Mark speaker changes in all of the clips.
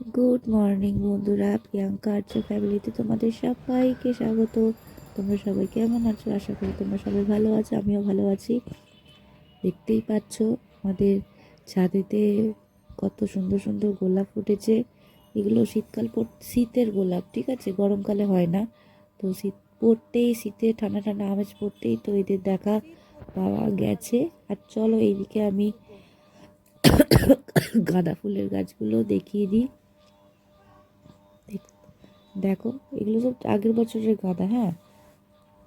Speaker 1: Good morning বন্ধুরা। প্রিয়াঙ্কা আর্য ফ্যামিলিতে তোমাদের সবাইকে স্বাগত। তোমরা সবাই কেমন আছো? আশা করি তোমরা সবাই ভালো আছো, আমিও ভালো আছি। দেখতেই পাচ্ছ, আমাদের ছাদেতে কত সুন্দর সুন্দর গোলাপ ফুটেছে। এগুলো শীতকাল শীতের গোলাপ, ঠিক আছে? গরমকালে হয় না। তো শীত পড়তেই, শীতে ঠান্ডা ঠান্ডা আমেজ পড়তেই তো এদের দেখা পাওয়া গেছে। আর চলো এইদিকে আমি গাঁদা ফুলের গাছগুলো দেখিয়ে দিই। দেখ- এগুলো সব আগের বছরের গাঁদা হ্যাঁ?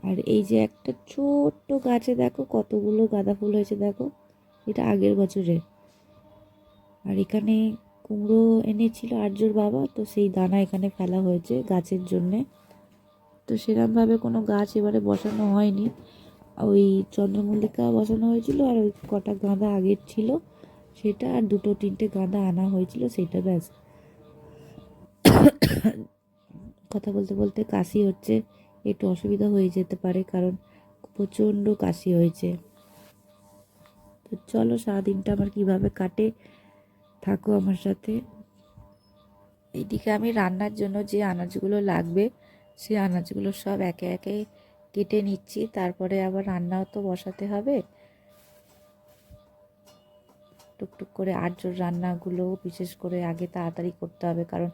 Speaker 1: আর এই যে একটা ছোট্ট গাছে দেখো, কতগুলো গাঁদা ফুল হয়েছে দেখো, এটা আগের বছরের। আর এখানে কুমড়ো এনেছিল আর্যর বাবা, তো সেই দানা এখানে ফেলা হয়েছে গাছের জন্যে। তো সেরকমভাবে কোনো গাছ এবারে বসানো হয়নি। ওই চন্দ্রমল্লিকা বসানো হয়েছিল আর ওই কটা গাঁদা আগের ছিল, সেটা আর দুটো তিনটে গাঁদা আনা হয়েছিল, সেটা ব্যাস। কথা বলতে বলতে কাশি হচ্ছে। একটু অসুবিধা হয়ে যেতে পারে কারণ প্রচণ্ড কাশি হয়েছে। তো চলো সারাদিনটা আমার কীভাবে কাটে, থাকো আমার সাথে। এইদিকে আমি রান্নার জন্য যে আনাজগুলো লাগবে, সেই আনাজগুলো সব একে একে কেটে নিচ্ছি। তারপরে আবার রান্নাও তো বসাতে হবে। টুকটুক করে আটজোর রান্নাগুলো বিশেষ করে আগে তাড়াতাড়ি করতে হবে কারণ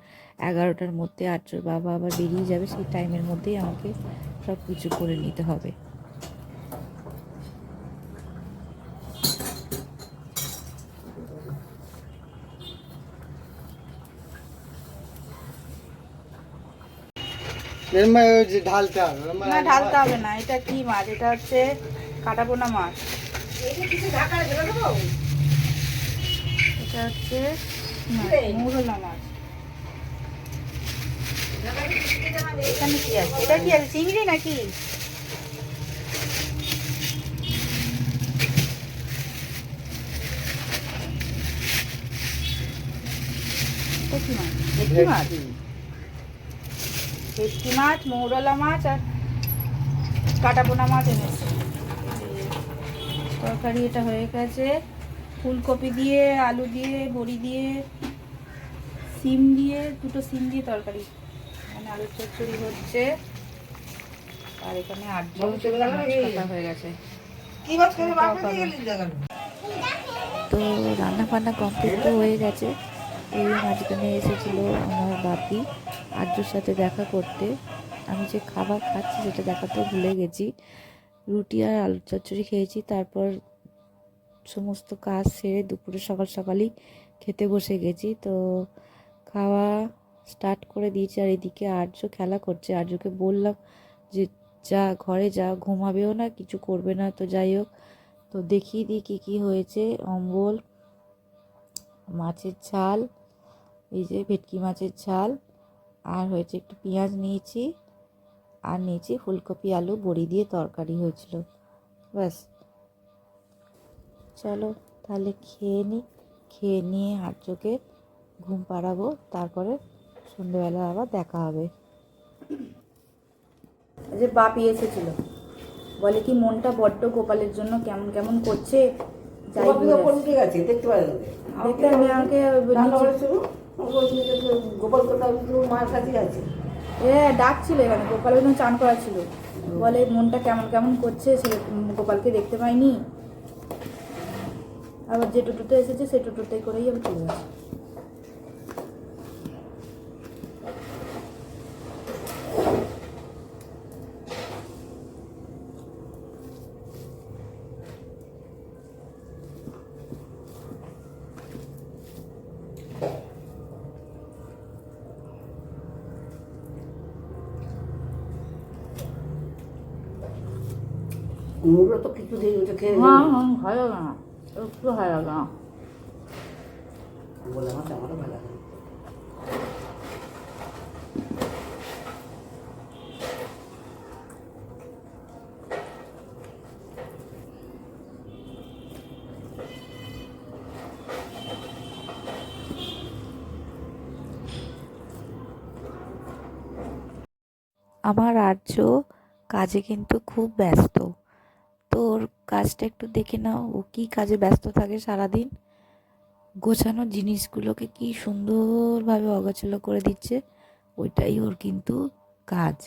Speaker 1: এগারোটার মধ্যে আটজোর বাবা আবার বেরিয়ে যাবে সেই টাইমের মধ্যেই আমাকে সব কিছু করে নিতে হবে।
Speaker 2: ঢালতে হবে
Speaker 3: না ঢালতে হবে না এটা কি মাছ? এটা হচ্ছে কাটাপোনা মাছ। এটা হচ্ছে মৌরলা মাছ। এখানে কি আছে? এটা কি আছে চিংড়ি নাকি? এটা মাছ? ভেটকি মাছ? ভেটকি। মাছ মৌরলা মাছ আর কাটাপোনা মাছ এনেছে। তরকারি এটা হয়ে গেছে। ফুলকপি দিয়ে আলু দিয়ে বড়ি দিয়ে সিম দিয়ে দুটো সিম দিয়ে তরকারি। মানে আলুর চচ্চড়ি হচ্ছে। আর এখানে হয়ে গেছে।
Speaker 1: তো রান্না বান্না কমপ্লিট তো হয়ে গেছে। এই মাঝখানে এসেছিল আমার বাপি আর্যর সাথে দেখা করতে। আমি যে খাবার খাচ্ছি সেটা দেখাতে ভুলে গেছি। রুটি আর আলুর চচ্চড়ি খেয়েছি তারপর সমস্ত কাজ সেরে দুপুরে সকাল সকালই খেতে বসে গেছি। তো খাওয়া স্টার্ট করে দিয়েছি আর এদিকে আর্য খেলা করছে। আর্যকে বললাম যে, যা, ঘরে যা, ঘুমাবেও না, কিছু করবে না। তো যাই হোক, তো দেখিয়ে দিই কী কী হয়েছে। অম্বল, মাছের ঝাল, এই যে ভেটকি মাছের ঝাল, আর হয়েছে একটু পেঁয়াজ নিয়েছি, আর নিয়েছি ফুলকপি, আলু, বড়ি দিয়ে তরকারি হয়েছিল। ব্যাস। চলো তাহলে খেয়ে নিই খেয়ে নিয়ে আর্যকে ঘুম পাড়াবো তারপরে সন্ধ্যেবেলা আবার দেখা হবে।
Speaker 3: যে বাপি এসেছিল বলে কি মনটা বড্ড গোপালের জন্য কেমন কেমন করছে? যাই
Speaker 2: দেখতে
Speaker 3: আমি আমাকে
Speaker 2: গোপাল কোথাও মার কাছে আছে।
Speaker 3: এ ডাকছিল এখানে গোপাল ওই জন্য চান করা ছিল। বলে মনটা কেমন কেমন করছে সে গোপালকে দেখতে পাইনি। আবার যে টোটোতে এসেছে সেই টোটোতে করেই আমি চলে গেছি
Speaker 2: কুমড়ো তো কিছু ওটা খেয়ে
Speaker 3: হ্যাঁ হ্যাঁ ভালো না একটু ভালো লাগে না
Speaker 2: বলে আমার আমারও ভালো লাগে
Speaker 1: আমার আর্য কাজে কিন্তু খুব ব্যস্ত। কাজটা একটু দেখে নাও, ও কী কাজে ব্যস্ত থাকে সারাদিন? গোছানো জিনিসগুলোকে কি সুন্দরভাবে অগোছালো করে দিচ্ছে, ওইটাই ওর কিন্তু কাজ।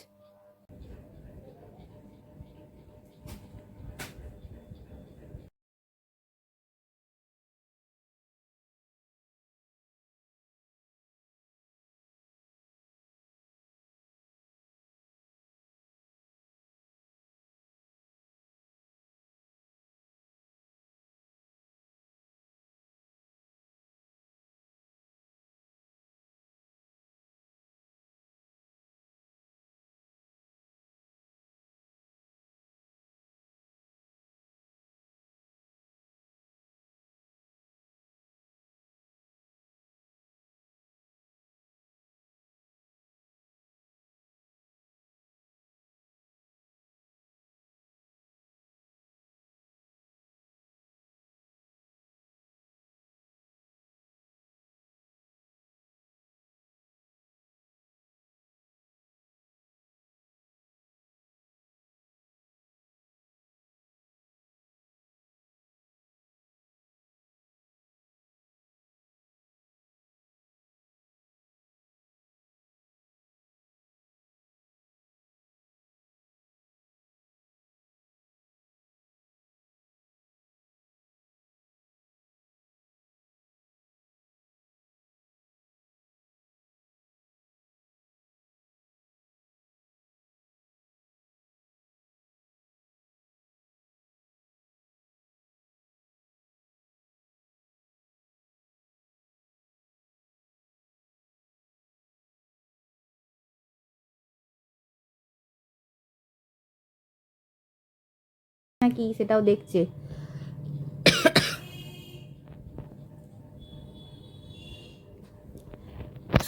Speaker 3: নাকি সেটাও দেখছে।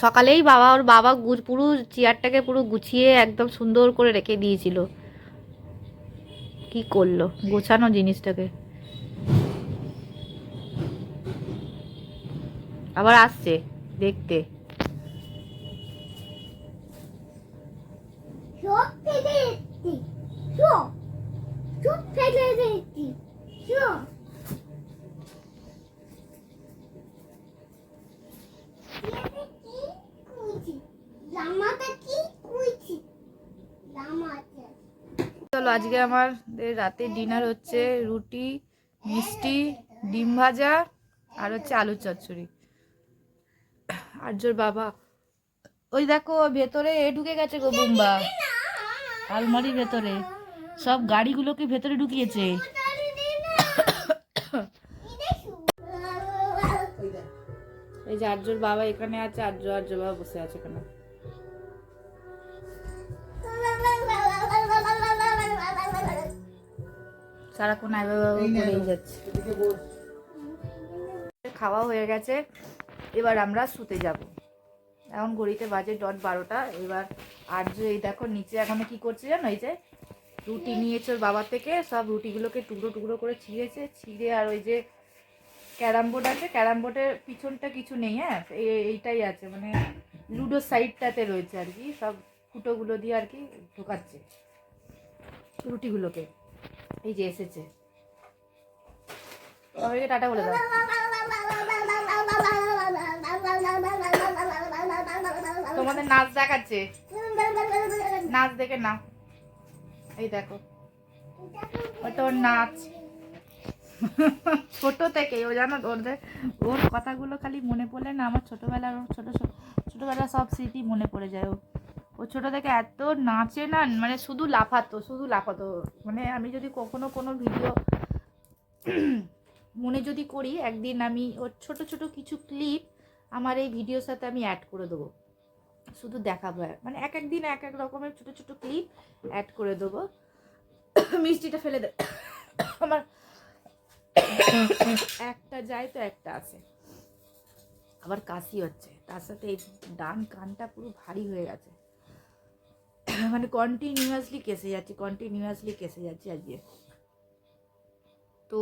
Speaker 3: সকালেই বাবা, ওর বাবা পুরো চেয়ারটাকে পুরো গুছিয়ে একদম সুন্দর করে রেখে দিয়েছিল। কি করল? গোছানো জিনিসটাকে। আবার আসছে দেখতে।
Speaker 4: সব জামাটা কি কুইছি জামাটা
Speaker 3: চলো আজকে আমাদের রাতে ডিনার হচ্ছে রুটি মিষ্টি ডিম ভাজা আর হচ্ছে আলুর চচ্চড়ি আর্যর বাবা ওই দেখো ভেতরে এ ঢুকে গেছে গো বুম্বা আলমারির ভেতরে সব গাড়িগুলোকে ভেতরে ঢুকিয়েছে। এই যে আর্যর বাবা এখানে আছে আর্য আর্য বাবা বসে আছে এখানে। সারাক্ষণ আইবা বাবা করেই যাচ্ছে। খাওয়া হয়ে গেছে এবার আমরা শুতে যাব। এখন ঘড়িতে বাজে ডট বারোটা এবার আর্য এই দেখো নিচে এখনও কি করছে জানো এই যে রুটি নিয়েছে ওর বাবার থেকে, সব রুটিগুলোকে টুকরো টুকরো করে ছিঁড়েছে, ছিঁড়ে আর ওই যে ক্যারাম বোর্ড আছে, ক্যারাম বোর্ডের পিছনটা কিছু নেই হ্যাঁ? এই- এইটাই আছে মানে লুডো সাইডটাতে রয়েছে আর কি, সব ফুটোগুলো দিয়ে আর কি ঢোকাচ্ছে রুটিগুলোকে। এই যে এসেছে। সবাইকে টাটা বলে দাও। তোমাদের নাচ দেখাচ্ছে। নাচ দেখে নাও। এই দেখো। ওটা ওর নাচ। ছোট থেকে, ও জানো ওদের ওর কথাগুলো খালি মনে পড়লে না আমার ছোটবেলার ওর ছোট ছোট ছোটবেলার সব স্মৃতি মনে পড়ে যায় ও ও ছোট থেকে এত নাচে না মানে শুধু লাফাতো শুধু লাফাতো। মানে আমি যদি কখনো কোনো ভিডিও মনে যদি করি, একদিন আমি ওর ছোট ছোট কিছু ক্লিপ আমার এই ভিডিওর সাথে আমি অ্যাড করে দেবো। শুধু দেখাবো মানে এক এক দিন এক এক রকমের ছোট ছোট ক্লিপ অ্যাড করে দেবো। মিষ্টিটা ফেলে দে আমার একটা যায় তো একটা আছে। আবার কাশি হচ্ছে। তার সাথে এই ডান কানটা পুরো ভারী হয়ে গেছে। মানে কন্টিনিউয়াসলি কেসে যাচ্ছে কন্টিনিউয়াসলি কেসে যাচ্ছে আজকে। তো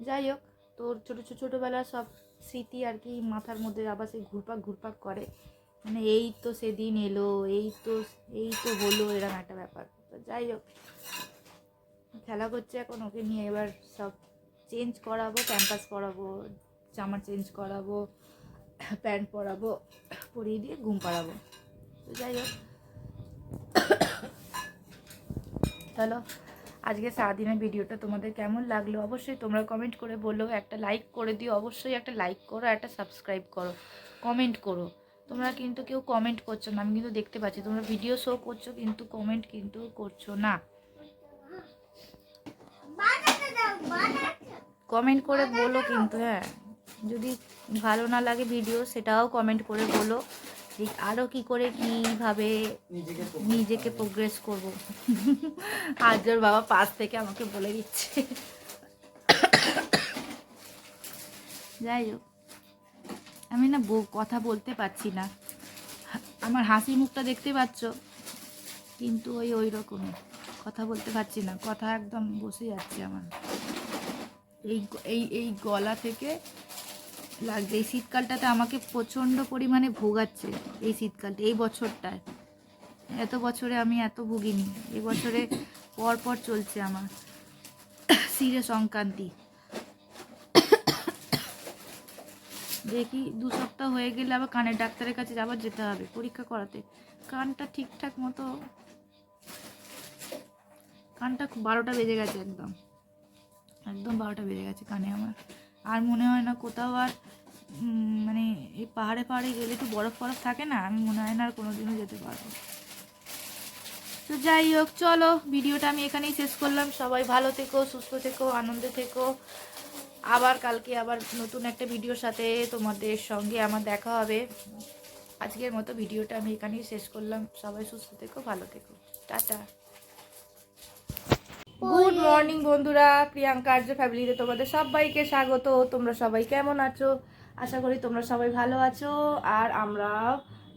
Speaker 3: যাই হোক, তোর ছোটো ছোটো ছোটোবেলার সব স্মৃতি আর কি মাথার মধ্যে আবার সেই ঘুরপাক ঘুরপাক করে। মানে এই তো সেদিন এলো, এই তো এই তো হলো, এরকম একটা ব্যাপার। তো যাই হোক, খেলা করছে এখন, ওকে নিয়ে এবার সব চেঞ্জ করাবো ক্যাম্পাস পড়াবো জামা চেঞ্জ করাবো, প্যান্ট পরাবো, পরিয়ে দিয়ে ঘুম পাড়াবো। তো যাই হোক, চলো, আজকে সারাদিনের ভিডিওটা তোমাদের কেমন লাগল? অবশ্যই তোমরা কমেন্ট করে বলো, একটা লাইক করে দিও, অবশ্যই একটা লাইক করো, একটা সাবস্ক্রাইব করো কমেন্ট করো। তোমরা কিন্তু কেউ কমেন্ট করছ না আমি কিন্তু দেখতে পাচ্ছি। তোমরা ভিডিও শো করছ কিন্তু কমেন্ট কিন্তু করছ না। কমেন্ট করে বলো কিন্তু হ্যাঁ। যদি ভালো না লাগে ভিডিও সেটাও কমেন্ট করে বলো আরও কী করে কীভাবে নিজেকে প্রোগ্রেস করব। আজ ওর বাবা পাশ থেকে আমাকে বলে দিচ্ছে। যাই হোক। আমি না কথা বলতে পারছি না। আমার হাসি মুখটা দেখতে পাচ্ছ? কিন্তু ওই ওই রকমই কথা বলতে পারছি না। কথা একদম বসে যাচ্ছে আমার। এই এই এই গলা থেকে লাগছে। এই শীতকালটাতে আমাকে প্রচণ্ড পরিমাণে ভোগাচ্ছে এই শীতকালটা, এই বছরটায়। এত বছরে আমি এত ভুগিনি। এই বছরে পর পর চলছে আমার। শিরে সংক্রান্তি। দেখি দু সপ্তাহ হয়ে গেলে আবার কানের ডাক্তারের কাছে আবার যেতে হবে, পরীক্ষা করাতে। কানটা ঠিকঠাক মতো কানটা বারোটা বেজে গেছে একদম। একদম বারোটা বেজে গেছে কানে আমার। আর মনে হয় না কোথাও আর মানে এই পাহাড়ে পাহাড়ে গেলে তো বরফ ফরফ থাকে না, আমি মনে হয় না আর কোনোদিনও যেতে পারব। তো যাই হোক, চলো, ভিডিওটা আমি এখানেই শেষ করলাম। সবাই ভালো থেকো, সুস্থ থেকো, আনন্দে থেকো। আবার কালকে আবার নতুন একটা ভিডিওর সাথে তোমাদের সঙ্গে আমার দেখা হবে। আজকের মতো ভিডিওটা আমি এখানেই শেষ করলাম। সবাই সুস্থ থেকো, ভালো থেকো। টাটা। গুড মর্নিং বন্ধুরা, প্রিয়াঙ্কা আর্য ফ্যামিলিতে তোমাদের সবাইকে স্বাগত। তোমরা সবাই কেমন আছো? আশা করি তোমরা সবাই ভালো আছো আর আমরা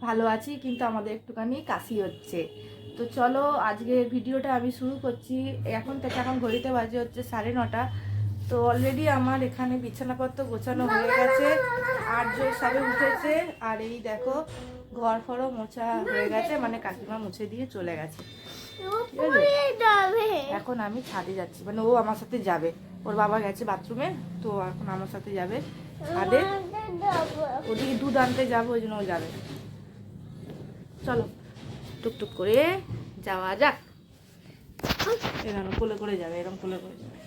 Speaker 3: ভালো আছি, কিন্তু আমাদের একটুখানি কাশি হচ্ছে। তো চলো আজকে ভিডিওটা আমি শুরু করছি। এখন থেকে এখন ঘড়িতে বাজে হচ্ছে সাড়ে নটা। তো অলরেডি আমার এখানে বিছানাপত্র গোছানো হয়ে গেছে আর আর্য সবে উঠেছে, আর এই দেখো ঘর ফরও মোছা হয়ে গেছে মানে কাকিমা মুছে দিয়ে চলে গেছে। এখন আমি ছাদে যাচ্ছি মানে ও আমার সাথে যাবে। ওর বাবা গেছে বাথরুমে তো এখন আমার সাথে যাবে ছাদে। ওদিকে দুধ আনতে যাব, ওই জন্য ও যাবে। চলো, টুকটুক করে যাওয়া যাক। এরকম কোলে করে যাবে এরকম কোলে করে যাবে।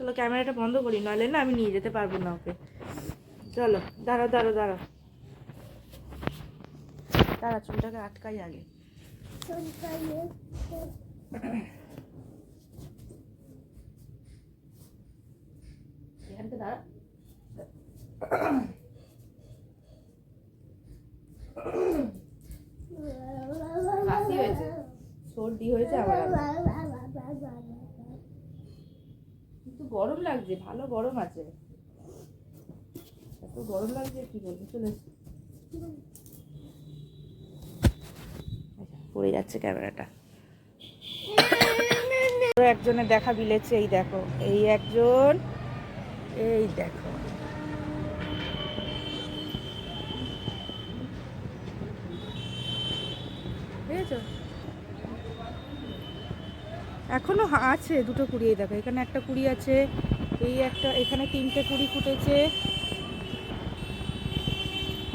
Speaker 3: চলো ক্যামেরাটা বন্ধ করি নইলে না আমি নিয়ে যেতে পারব না ওকে। চলো দাঁড়াও দাঁড়াও দাঁড়াও। দাঁড়া চুলটাকে আটকাই আগে। দাঁড়া। সর্দি হয়েছে আমার আবার। কিন্তু গরম লাগছে ভালো গরম আছে। এত গরম লাগছে কি বলব চলে। আচ্ছা, পড়ে যাচ্ছে ক্যামেরাটা। একজনের দেখা বিলেছে এই দেখো এই একজন এই দেখো। এখনও আছে, দুটো কুড়িয়ে দেখো, এখানে একটা কুড়ি আছে, এই একটা, এখানে তিনটে কুড়ি ফুটেছে।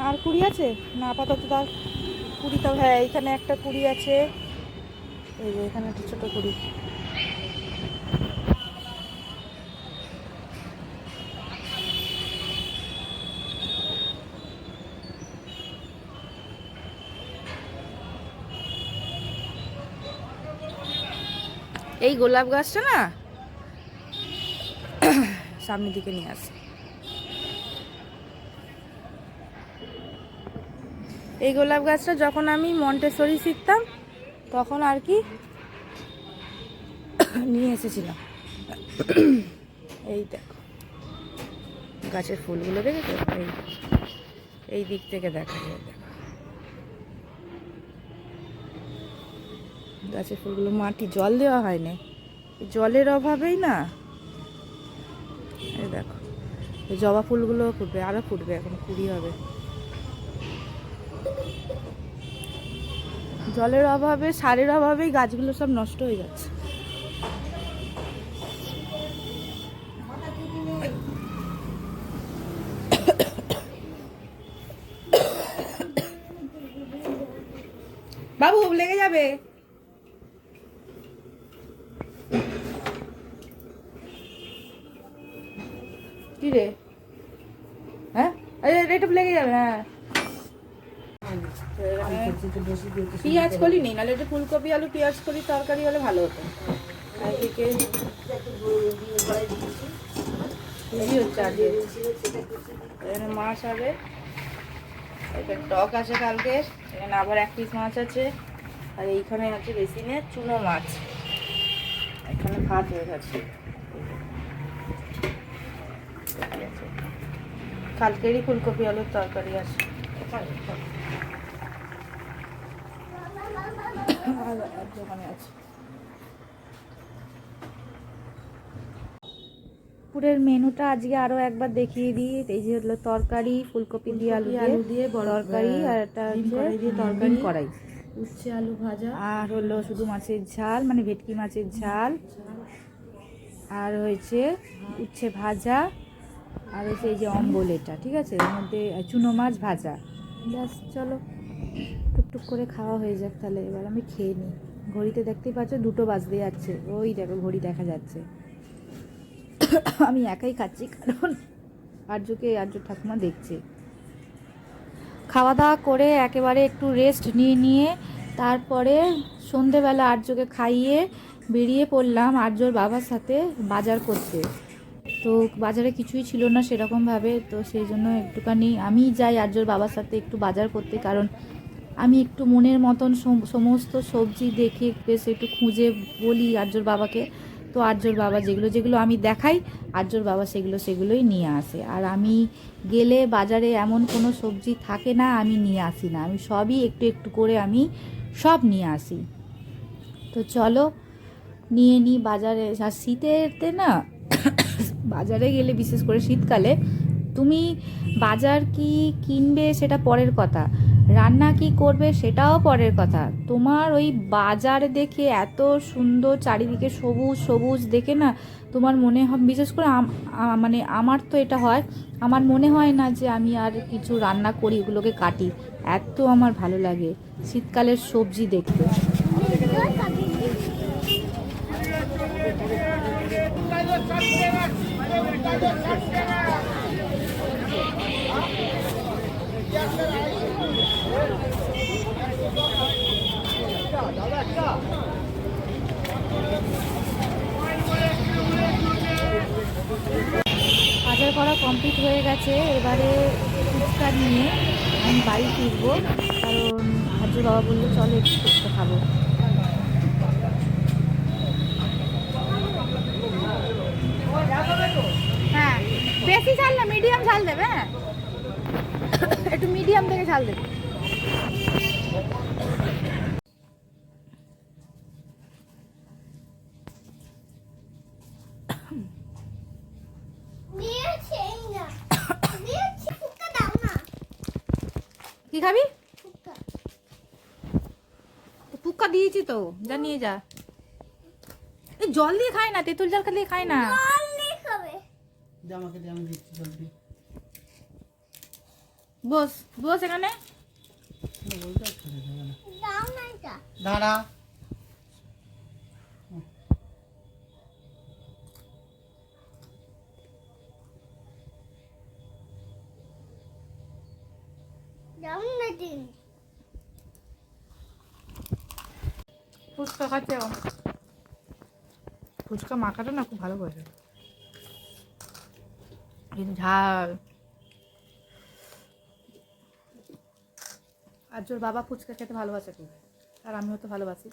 Speaker 3: আর কুড়ি আছে? না, আপাতত তার কুড়ি তো হ্যাঁ এখানে একটা কুড়ি আছে। এই যে, এখানে একটা ছোটো কুড়ি। এই গোলাপ গাছটা না সামনের দিকে নিয়ে আসে। এই গোলাপ গাছটা যখন আমি মন্টেশ্বরি শিখতাম, তখন আর কি নিয়ে এসেছিলাম। এই দেখো, গাছের ফুলগুলো দেখেছ? এই এই দিক থেকে দেখা যায়, দেখো। গাছের ফুলগুলো মাটি, জল দেওয়া হয়নি। জলের অভাবেই না। দেখো জবা ফুলগুলো ফুটবে আরও ফুটবে এখন, কুড়ি হবে। জলের অভাবে, সারের অভাবেই গাছগুলো সব নষ্ট হয়ে যাচ্ছে।
Speaker 2: বাবু, লেগে যাবে। পেঁয়াজ কলি নেই নাহলে একটু ফুলকপি আলু পেঁয়াজ কলি তরকারি হলে ভালো হতো। আর এদিকে এখানে মাছ হবে। এটা টক আছে কালকে এখানে আবার এক পিস মাছ আছে। আর এইখানে আছে বেসিনে চুনো মাছ। এখানে ভাত হয়ে গেছে। কালকেরই ফুলকপি আলুর তরকারি আছে। আর এক দোকানে আছে
Speaker 3: দুপুরের মেনুটা আজকে আরও একবার দেখিয়ে দিই। এই যে হলো তরকারি ফুলকপি দিয়ে আলু
Speaker 2: আলু দিয়ে বড়
Speaker 3: তরকারি আর একটা হচ্ছে
Speaker 2: তরকারি।
Speaker 3: কড়াই।
Speaker 2: উচ্ছে আলু ভাজা।
Speaker 3: আর হলো শুধু মাছের ঝাল মানে ভেটকি মাছের ঝাল। আর হয়েছে উচ্ছে ভাজা আর হচ্ছে এই যে অম্বল এটা ঠিক আছে? এর মধ্যে চুনো মাছ ভাজা। ব্যাস চলো। টুকটুক করে খাওয়া হয়ে যাক তাহলে। এবার আমি খেয়ে নিই। ঘড়িতে দেখতেই পাচ্ছ দুটো বাজতে যাচ্ছে। ওই দেখো, ঘড়ি দেখা যাচ্ছে। আমি একাই খাচ্ছি, কারণ আর্যকে, আর্য ঠাকুমা দেখছে। খাওয়া দাওয়া করে একেবারে একটু রেস্ট নিয়ে নিয়ে তারপরে সন্ধেবেলা আর্যকে খাইয়ে বেরিয়ে পড়লাম আর্যর বাবার সাথে বাজার করতে। তো বাজারে কিছুই ছিল না সেরকমভাবে। তো সেই জন্য একটুখানি আমি যাই আর্যর বাবার সাথে একটু বাজার করতে, কারণ আমি একটু মনের মতন সমস্ত সবজি দেখে বেশ একটু খুঁজে বলি আর্যর বাবাকে। তো আর্যর বাবা যেগুলো যেগুলো আমি দেখাই, আর্যর বাবা সেগুলো, সেগুলোই নিয়ে আসে। আর আমি গেলে বাজারে এমন কোনো সবজি থাকে না, আমি নিয়ে আসি না। আমি সবই একটু একটু করে আমি সব নিয়ে আসি। তো চলো, নিয়ে নিই বাজারে। আর শীতেতে না, বাজারে গেলে, বিশেষ করে শীতকালে, তুমি বাজার কি কিনবে সেটা পরের কথা। রান্না কি করবে সেটাও পরের কথা। তোমার ওই বাজার দেখে এত সুন্দর চারিদিকে সবুজ সবুজ দেখে না তোমার মনে হয় বিশেষ করে মানে আমার তো এটা হয়। আমার মনে হয় না যে আমি আর কিছু রান্না করি, ওগুলোকে কাটি। এত আমার ভালো লাগে শীতকালের সবজি দেখতে। বাজার করা কমপ্লিট হয়ে গেছে। এবারে ফুচকা নিয়ে আমি বাড়ি ফিরবো। কারণ হাজুর বাবা বলল, চলো একটু ফুচকা খাব।
Speaker 2: হ্যাঁ বেশি ঝাল না মিডিয়াম ঝাল দেবে হ্যাঁ। একটু মিডিয়াম থেকে ঝাল দেবে
Speaker 4: দিয়েছে এই না দিয়েছে ফুকা দাও না
Speaker 2: কি খাবি?
Speaker 4: পুকা
Speaker 2: পুক্কা দিয়েছি তো যা নিয়ে যা। জল দিয়ে খায় না তেঁতুল জল দিয়ে খায় না। বস বস এখানে।
Speaker 5: দাঁড়া।
Speaker 2: ফুচকা খাচ্ছে ফুচকা মাখাটা না খুব ভালো কিন্তু ঝাল। আর তোর বাবা ফুচকা খেতে ভালোবাসে খুব। আর আমিও তো ভালোবাসি।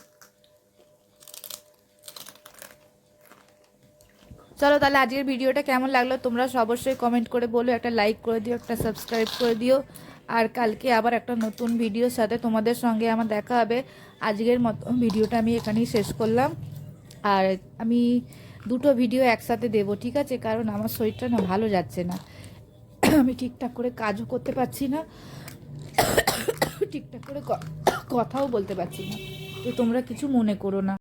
Speaker 2: চলো তাহলে আজকের ভিডিওটা কেমন লাগল তোমরা অবশ্যই কমেন্ট করে বলো, একটা লাইক করে দিও, একটা সাবস্ক্রাইব করে দিও। আর কালকে আবার একটা নতুন ভিডিওর সাথে তোমাদের সঙ্গে আমার দেখা হবে। আজকের মতো ভিডিওটা আমি এখানেই শেষ করলাম। আর আমি দুটো ভিডিও একসাথে দেব, ঠিক আছে? কারণ আমার শরীরটা না ভালো যাচ্ছে না। আমি ঠিকঠাক করে কাজও করতে পারছি না। ঠিকঠাক করে কথাও বলতে পারছি না। তো তোমরা কিছু মনে করো না।